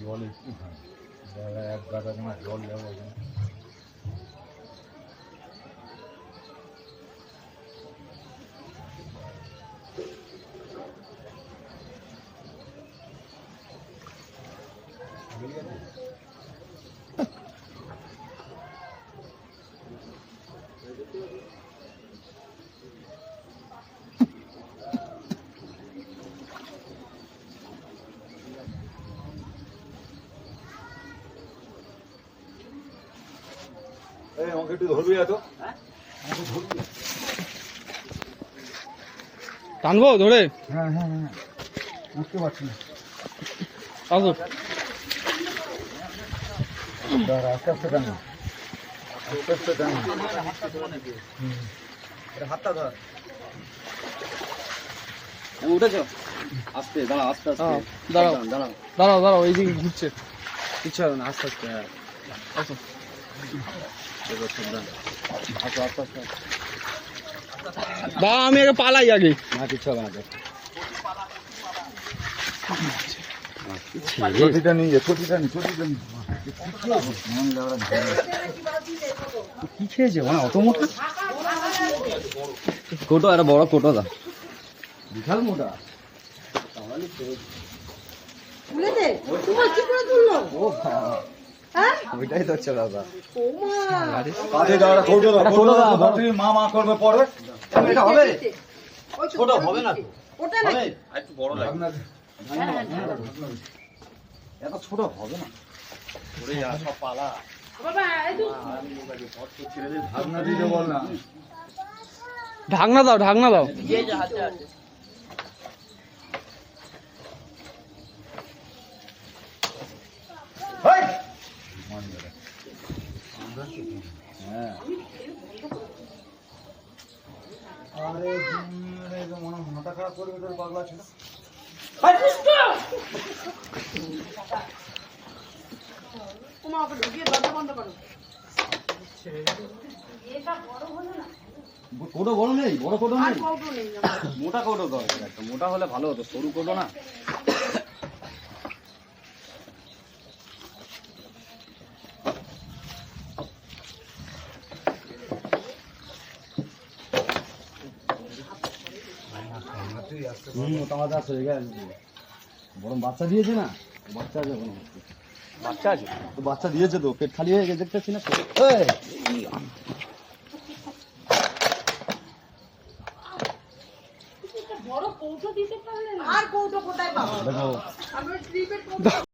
jol is there I've got a jol level again. Thank you. আমাকে একটু ধরবি না তো? আমাকে টানবো ধরে? হ্যাঁ হ্যাঁ হ্যাঁ। বুঝতে পারছি না। আসো। দাঁড়া আস্তে আস্তে টানো। আস্তে আস্তে টানো। হাতটা ধর। উঠেছ? আস্তে দাঁড়া আস্তে আস্তে। হ্যাঁ, দাঁড়াও। দাঁড়াও দাঁড়াও। দাঁড়াও এইদিকে ঘুরছে। কিচ্ছু হবে না আস্তে আস্তে হ্যাঁ। আসো। বা আমি আগে পালাই আগে। না কিচ্ছু হবে না নিয়ে কি খেয়েছে? মানে অত মোটা? কোটো একটা বড় কোটো দা বিশাল মোটা। ওইটাই তো হচ্ছে দাদা ও মা কৌটো দাও কৌটো কৌটো দাও, দাও তুমি মা মা করবে পরে। এটা হবে? ওই ছোট হবে না ওটা নাকি? একটু বড় ভাবনা এত ছোট হবে না? ওরে যা সব পালা। বাবা এই তো। ভাবনা দিতে বল না। ঢাকনা দাও ঢাকনা দাও হেই! হ্যাঁ আরে মনে মাথা খারাপ করবে তোর পাগলা ছিল তোমার ওকে ঢুকিয়ে দরজা বন্ধ করো কোটো বড় নেই বড় কোটো নেই মোটা কোটো দরকার একটা মোটা হলে ভালো হতো সরু কোটো না। হুম হয়ে গেছে। বরং বাচ্চা দিয়েছে না? বাচ্চা আছে কোনো বাচ্চা আছে? তো বাচ্চা দিয়েছে তো পেট খালি হয়ে গেছে দেখতেছি না এই, আর কৌটো কোথায় পাবো?